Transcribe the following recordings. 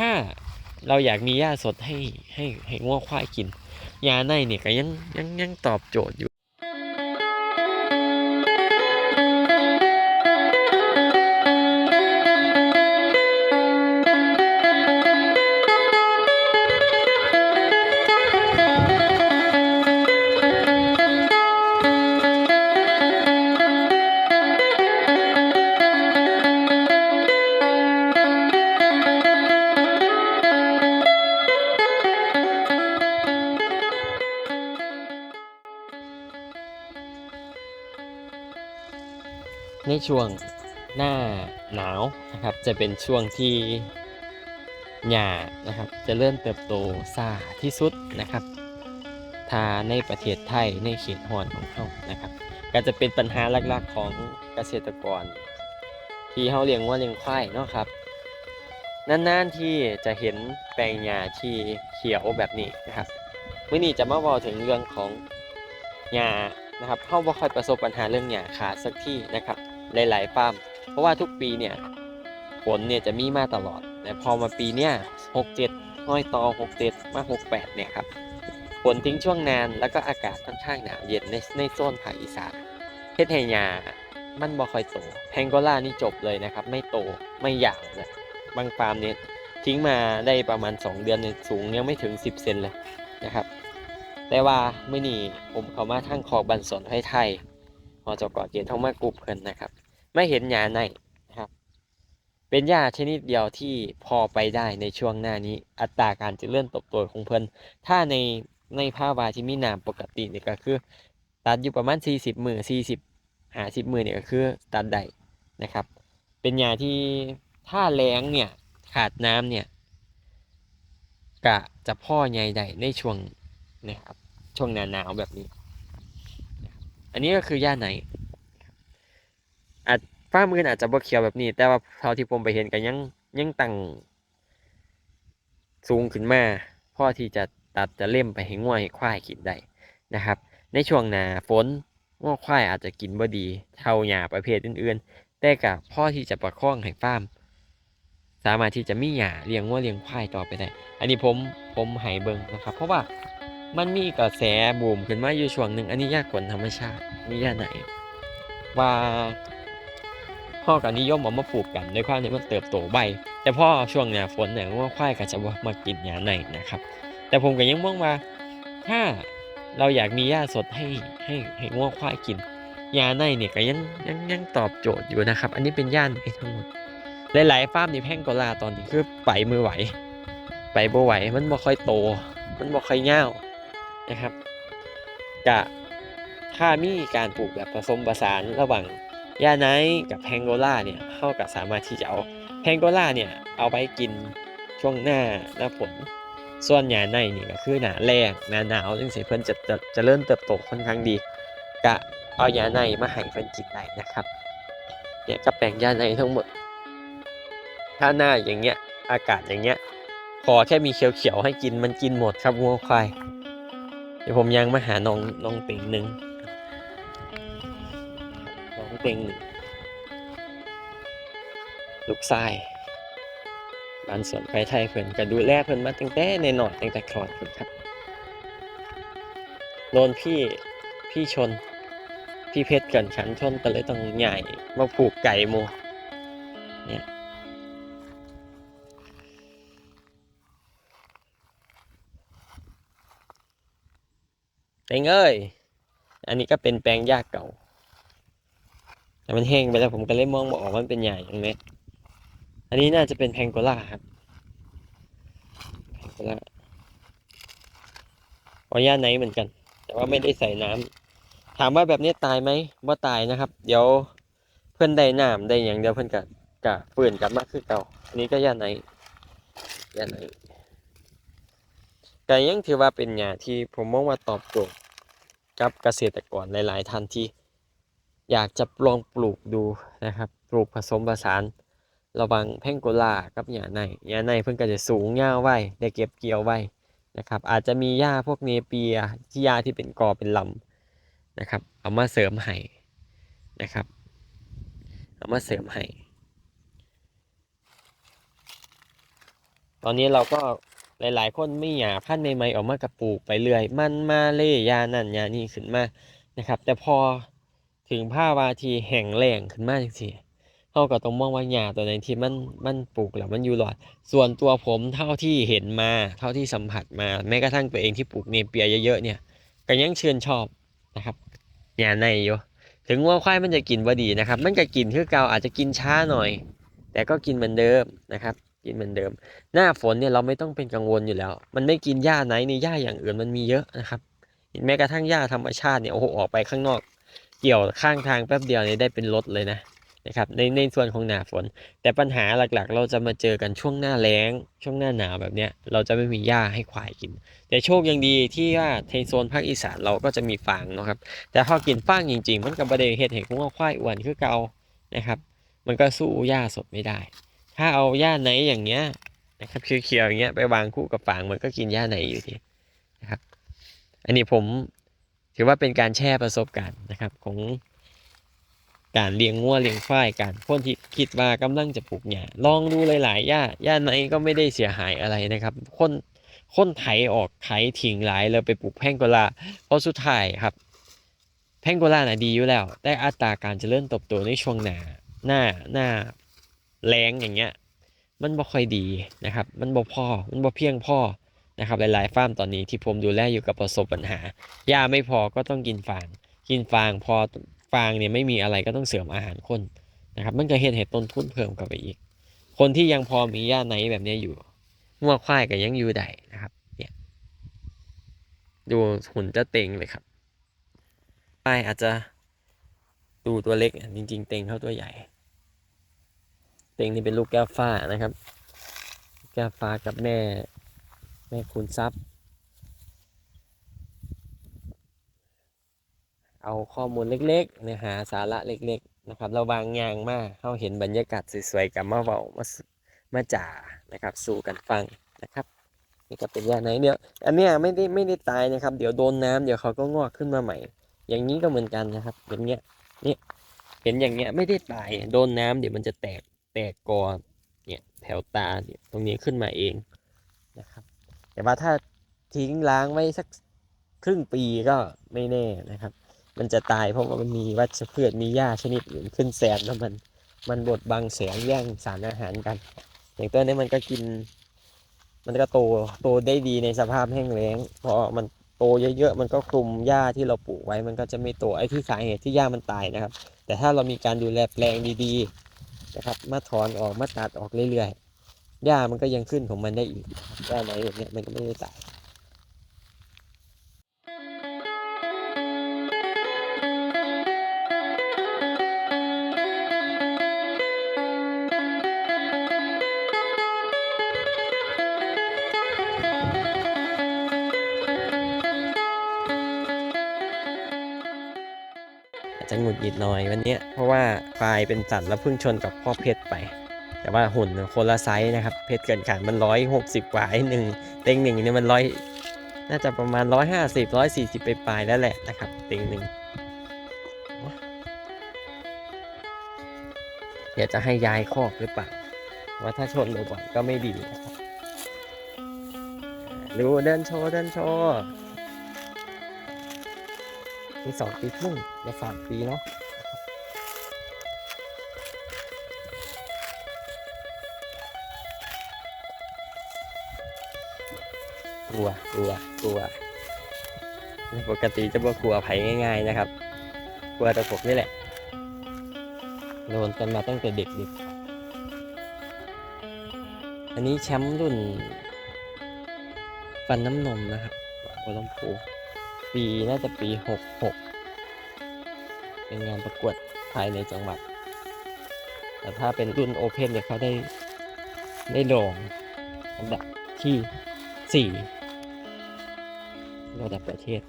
ถ้าเราอยากมีหญ้าสดให้ให้ให้ง้วควายกินยาในเนี่ยก็ยังยังยังตอบโจทย์อยู่ ช่วงหน้าหนาวนะครับ จะเป็นช่วงที่หญ้านะครับ จะเริ่มเติบโตซาที่สุดนะครับถ้าในประเทศไทยในเขตฮอนของเขานะครับ ก็จะเป็นปัญหาหลักๆของเกษตรกร ที่เขาเลี้ยงวัวเลี้ยงควายเนาะครับนานๆที่จะเห็นแปลงหญ้าที่เขียวแบบนี้นะครับมื่อนี้จะมาบอกถึงเรื่องของหญ้านะครับเขาบ่ค่อยประสบปัญหาเรื่องหญ้าขาดสักที่นะครับ หลาย ๆ ฟาร์ม เพราะว่าทุกปีเนี่ยฝนเนี่ยจะมีมาตลอด แต่พอมาปีเนี้ยหกเจ็ดห้อยต่อหกเจ็ดมาหกแปดเนี่ยครับฝนทิ้งช่วงนานแล้วก็อากาศค่อนข้างหนาวเย็นในในโซนภาคอีสานเฮ็ดให้หญ้ามันบ่ค่อยโตแพงโกล่านี่จบเลยนะครับ ไม่โตไม่ยาวเลยบางฟาร์มเนี่ยทิ้งมาได้ประมาณ 2 เดือนเนี่ยสูงยังไม่ถึง 10 เซนเลยนะครับ แต่ว่าเมื่อนี้ผมเขามาทางคอกบันสนไทย พอจกอเกติทองมากรุบเพิ่นนะครับ ไม่เห็นหญ้าในนะครับ เป็นหญ้าชนิดเดียวที่พอไปได้ในช่วงหน้านี้ อัตราการเจริญเติบโตของเพิ่นถ้าในในภาวะที่มีน้ำปกตินี่ก็คือ ตัดอยู่ประมาณ 40 มือ40 50 มือเนี่ยก็คือตัดได้นะครับ เป็นหญ้าที่ถ้าแล้งเนี่ยขาดน้ำเนี่ยกะจะพ่อใหญ่ได้ในช่วงนะครับช่วงหน้าหนาวแบบนี้ อันนี้ก็คือหญ้าในอาจฟ้ามืออาจจะบ่เขียวแบบนี้ แต่ว่าเท่าที่ผมไปเห็นก็ยังยังตั้งสูงขึ้นมาพ่อที่จะตัดจะเล่มไปให้ง่วให้ควายกินได้นะครับ ในช่วงหนาฝนง่วควายอาจจะกินบ่ดีเท่าหญ้าประเภทอื่นๆ แต่กับพ่อที่จะประคองให้ฟาร์มสามารถที่จะมีหญ้าเลี้ยงง่วเลี้ยงควายต่อไปได้ อันนี้ผมผมให้เบิงนะครับ เพราะว่า มันมีกระแสบูมขึ้นมาอยู่ช่วงหนึ่งอันนี้ยากกว่าธรรมชาติมีหญ้าไหน ว่าพ่อกับนิยมเอามาปลูกกันด้วยความที่มันเติบโตใบ แต่พ่อช่วงหน้าฝนเนี่ยว่าควายก็จะบ่มากินหญ้าในนะครับ แต่ผมก็ยังมองว่าถ้าเราอยากมีหญ้าสดให้ให้ให้งัวควายกินหญ้าในเนี่ยก็ยังยังยังตอบโจทย์อยู่นะครับ อันนี้เป็นหญ้าในทั้งหมดหลายๆฟาร์มนี่แพงกว่าลาตอนนี้คือไปมือไหว ไปบ่ไหวมันบ่ค่อยโต มันบ่ค่อยยา นะครับกะถ้ามีการปลูกแบบผสมผสานระหว่างหญ้าไนกับแพงโกล่าเนี่ยเข้ากับสามารถที่จะเอาแพงโกล่าเนี่ยเอาไปกินช่วงหน้าหน้าฝนส่วนหญ้าในนี่ก็คือหนาแล้งหนาหนาวจึงสิเพิ่นจะจะจะเริ่มเติบโตค่อนข้างดีกะเอาหญ้าในมาให้เพิ่นกินได้นะครับเนี่ยกับแปลงหญ้าในทั้งหมด ถ้าหน้าอย่างเงี้ยอากาศอย่างเงี้ยขอแค่มีเขียวๆให้กินมันกินหมดครับวัวควาย ดี๋ยวผมยังมาหาน้องน้องเต็งหนึ่งน้องเต็งหนึ่งลูกชายบ้านสวนไฟไทยเพิ่นก็ดูแลเพิ่นมาตั้งแต่ในหน่อยตั้งแต่คลอดเพิ่นครับโดนพี่พี่ชน พี่เพชรกันขันชนก็เลยต้องใหญ่มาผูกไก่โมเนี่ย เต็งเอ้ย อันนี้ก็เป็นแปลงหญ้าเก่า แต่มันแห้งไปแล้วผมก็เลยมองบอกว่ามันเป็นใหญ่อย่างนี้อันนี้น่าจะเป็นแพงโกล่าครับแพงโกล่าขอหญ้าไหนเหมือนกัน แต่ว่าไม่ได้ใส่น้ำถามว่าแบบนี้ตายไหมว่าตายนะครับ เดี๋ยวเพื่อนได้น้ำได้อย่างเดียวเพื่อนกับกับฝืนกลับมาคือเก่า อันนี้ก็หญ้าไหนหญ้าไหน แต่ยังถือว่าเป็นหญ้าที่ผมมองว่าตอบโจทย์กับเกษตรกรหลายๆท่านที่ อยากจะลองปลูกดูนะครับ ปลูกผสมผสานระวังแพงโกลากับหญ้าในหญ้าในเพิ่นก็จะสูงยาไว้ได้เก็บเกี่ยวไว้นะครับ อาจจะมีหญ้าพวกเนเปียที่หญ้าที่เป็นกอเป็นลำนะครับ เอามาเสริมให้นะครับ เอามาเสริมให้ตอนนี้เราก็ หลายๆ คนไม่หยาพันธุ์ใหม่ๆออกมากับปลูกไปเรื่อย มันมาเล่ยานั่นยานี่ขึ้นมานะครับ แต่พอถึงผ้าวาทีแห่งแรงขึ้นมาจังซี่เขาก็ต้องมองว่าหญ้าตัวไหนที่มันมันปลูกแล้วมันอยู่รอด ส่วนตัวผมเท่าที่เห็นมาเท่าที่สัมผัสมาแม้กระทั่งตัวเองที่ปลูกเนเปียเยอะๆเนี่ยก็ยังเชื่นชอบนะครับหญ้าในอยู่ถึงว่าควายมันจะกินว่าดีนะครับ มันก็กินคือเก่าอาจจะกินช้าหน่อย แต่ก็กินเหมือนเดิมนะครับ กินเหมือนเดิม หน้าฝนเนี่ยเราไม่ต้องเป็นกังวลอยู่แล้ว มันไม่กินหญ้าไหนในหญ้าอย่างอื่นมันมีเยอะนะครับแม้กระทั่งหญ้าธรรมชาติเนี่ยโอ้โหออกไปข้างนอก เกี่ยวข้างทางแป๊บเดียวเนี่ยได้เป็นรถเลยนะนะครับในในส่วนของหน้าฝน แต่ปัญหาหลักๆ เราจะมาเจอกันช่วงหน้าแล้ง ช่วงหน้าหนาวแบบเนี้ยเราจะไม่มีหญ้าให้ควายกิน แต่โชคยังดีที่ว่าในโซนภาคอีสานเราก็จะมีฟางเนาะครับแต่พอกินฟางจริง ๆ มันกับบะเดเฮ็ดให้พวกควายอ้วนคือเกานะครับ มันก็สู้หญ้าสดไม่ได้ ถ้าเอาหญ้าไหนอย่างเงี้ยนะครับเขียวๆอย่างเงี้ยไปวางคู่กับฟางมันก็กินหญ้าไหนอยู่ดีนะครับ อันนี้ผมถือว่าเป็นการแชร์ประสบการณ์นะครับของการเลี้ยงงัวเลี้ยงควายการคนที่คิดว่ากำลังจะปลูกหญ้าลองดูหลายๆหญ้าหญ้าไหนก็ไม่ได้เสียหายอะไรนะครับคนคนไถออกไถทิ้งหลายแล้วไปปลูกแพงโกลาเพราะสุดท้ายครับ แพงโกลาน่ะดีอยู่แล้ว แต่อัตราการเจริญเติบโตในช่วงหน้าหน้าหน้า แรงอย่างเงี้ย มันบ่ค่อยดีนะครับ มันบ่พอมันบ่เพียงพอนะครับหลายๆฟาร์มตอนนี้ที่ผมดูแลอยู่กับประสบปัญหาหญ้าไม่พอก็ต้องกินฟาง กินฟางพอฟางเนี่ยไม่มีอะไรก็ต้องเสริมอาหารคนนะครับ มันก็เฮ็ดให้ต้นทุนเพิ่มเข้าไปอีก คนที่ยังพอมีหญ้าไหนแบบเนี้ยอยู่งัวควายก็ยังอยู่ได้นะครับเนี่ยดูหุ่นจะเต็งเลยครับควายอาจจะดูตัวเล็กจริง ๆ เต็งเขาตัวใหญ่ ต็งนี่เป็นลูกแก้วฟ้านะครับ แก้วฟ้ากับแม่ แม่คุณทรัพย์ เอาข้อมูลเล็กๆเนื้อหาสาระเล็ก ๆ นะครับเราวางยางมากเขาเห็นบรรยากาศสวยๆกับมาเว้ามามาจ่านะครับ สู่กันฟังนะครับนี่ก็เป็นยาไหนเดี๋ยวอันเนี้ยไม่ได้ไม่ได้ตายนะครับ เดี๋ยวโดนน้ำเดี๋ยวเขาก็งอกขึ้นมาใหม่ อย่างนี้ก็เหมือนกันนะครับอย่างเงี้ยนี่เห็นอย่างเงี้ยไม่ได้ตายโดนน้ำเดี๋ยวมันจะแตก แตกกอเนี่ยแถวตาเนี่ยตรงนี้ขึ้นมาเองนะครับ แต่ว่าถ้าทิ้งล้างไว้สักครึ่งปีก็ไม่แน่นะครับ มันจะตายเพราะว่ามันมีวัชพืชมีหญ้าชนิดอื่นขึ้นแซมแล้วมันมันบดบังแสงแย่งสารอาหารกัน อย่างตัวนี้มันก็กิน มันก็โตโตได้ดีในสภาพแห้งแล้งพอมันโตเยอะๆมันก็คลุมหญ้าที่เราปลูกไว้มันก็จะไม่โตไอ้ที่สาเหตุที่หญ้ามันตายนะครับ แต่ถ้าเรามีการดูแลแปลงดีๆ นะครับ มาถอนออกมาตัดออกเรื่อยๆหญ้ามันก็ยังขึ้นของมันได้อีกหญ้าไหนแบบเนี้ยมันก็ไม่ได้ตาย อาจจะหงุดหงิดหน่อยวันนี้เพราะว่าควายเป็นสัตว์แล้วเพิ่งชนกับพ่อเพชรไป แต่ว่าหุ่นคนละไซส์นะครับ เพชรเกินขาดมันร้อยหกสิบกว่าไอ้หนึ่งเต็งหนึ่งเนี่ยมันร้อยน่าจะประมาณร้อยห้าสิบร้อยสี่สิบไปปลายแล้วแหละนะครับ เต็งหนึ่งอยากจะให้ย้ายคอกหรือเปล่าว่าถ้าชนบ่อยๆก็ไม่ดีนะครับดูเดินโชว์เดินโชว์ มีสองปีครึ่งจะสามปีเนาะกลัวกลัวกลัวปกติจะบ่กลัวไผง่าย ๆ นะครับ กลัวต่ผมนี่แหละโดนกันมาตั้งแต่เด็กๆอันนี้แชมป์รุ่นฟันน้ำนมนะครับหัวลำพู ปีน่าจะปีหกหกเป็นงานประกวดภายในจังหวัด แต่ถ้าเป็นรุ่นโอเพนเนี่ยเขาได้ได้รองอันดับที่สี่ระดับประเทศ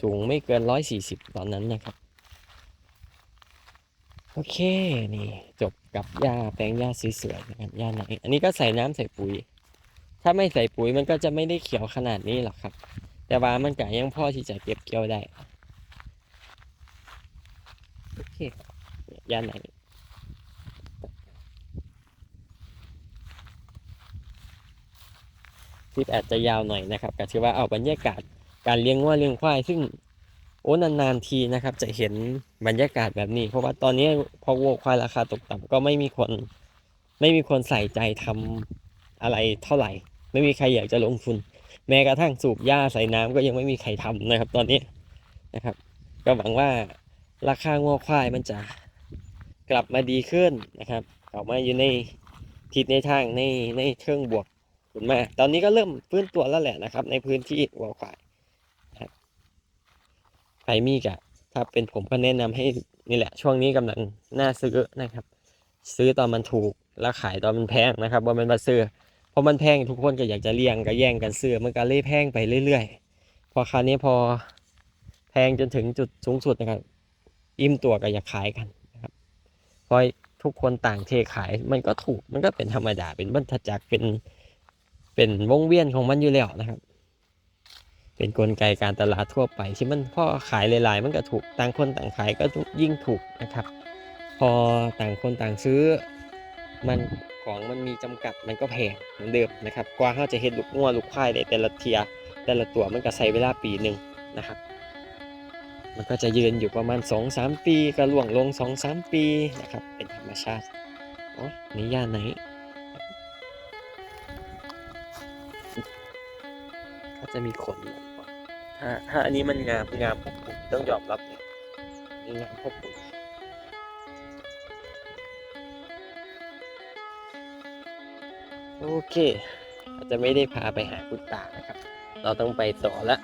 สูงไม่เกินร้อยสี่สิบตอนนั้นนะครับ โอเค นี่จบกับหญ้าแปลงหญ้าสวยๆนะครับหญ้าไหน อันนี้ก็ใส่น้ำใส่ปุ๋ย ถ้าไม่ใส่ปุ๋ยมันก็จะไม่ได้เขียวขนาดนี้หรอกครับ แต่ว่ามันก็ยังพอที่จะเก็บเกี่ยวได้โอเคเนี่ยย่านไหนคลิปอาจจะยาวหน่อยนะครับก็ถือว่าเอาบรรยากาศการเลี้ยงวัวเลี้ยงควายซึ่งโอ้นานๆทีนะครับ จะเห็นบรรยากาศแบบนี้ เพราะว่าตอนนี้พอวัวควายราคาตกต่ำก็ไม่มีคนไม่มีคนใส่ใจทำอะไรเท่าไหร่ ไม่มีใครอยากจะลงทุน แม้กระทั่งสูบหญ้าใส่น้ำก็ยังไม่มีใครทำนะครับ ตอนนี้นะครับ ก็หวังว่าราคางัวควายมันจะกลับมาดีขึ้นนะครับกลับมาอยู่ในทิศในทางในในเชิงบวกขึ้นมา ตอนนี้ก็เริ่มฟื้นตัวแล้วแหละนะครับ ในพื้นที่วัวควายครับใครมีกะถ้าเป็นผมก็แนะนำให้นี่แหละ ช่วงนี้กำลังน่าซื้อนะครับ ซื้อตอนมันถูกแล้วขายตอนมันแพงนะครับว่ามันมาซื้อ พอมันแพงทุกคนก็อยากจะเลี้ยงก็แย่งกันซื้อมันก็เล่แพงไปเรื่อยๆ พอคราวนี้พอแพงจนถึงจุดสูงสุดนะครับอิ่มตัวก็อยากขายกันนะครับพอทุกคนต่างเทขายมันก็ถูกมันก็เป็นธรรมดาเป็นบรรทัดจักรเป็นเป็นวงเวียนของมันอยู่แล้วนะครับ เป็นกลไกการตลาดทั่วไปที่มันพอขายหลายๆ มันก็ถูกต่างคนต่างขายก็ยิ่งถูกนะครับ พอต่างคนต่างซื้อมัน ของมันมีจำกัดมันก็แพงเหมือนเดิมนะครับกว่าเขาจะเห็นลูกงัวลูกควายได้แต่ละเทียแต่ละตัวมันก็ใช้เวลาปีหนึ่งนะครับ มันก็จะยืนอยู่ประมาณ 2-3 ปีก็ล่วงลง 2-3 ปีนะครับ เป็นธรรมชาติอ๋อนี่ย่านไหนก็จะมีขนถ้าถ้าอันนี้มันงามงามพวกผมต้องยอมรับเลยนี่งามพวกผม โอเค อาจจะไม่ได้พาไปหาคุณตานะครับ เราต้องไปต่อละ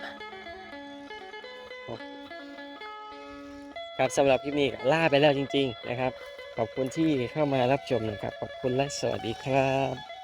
ครับสำหรับคลิปนี้ล่าไปแล้วจริง ๆ นะครับ ขอบคุณที่เข้ามารับชมนะครับ ขอบคุณและสวัสดีครับ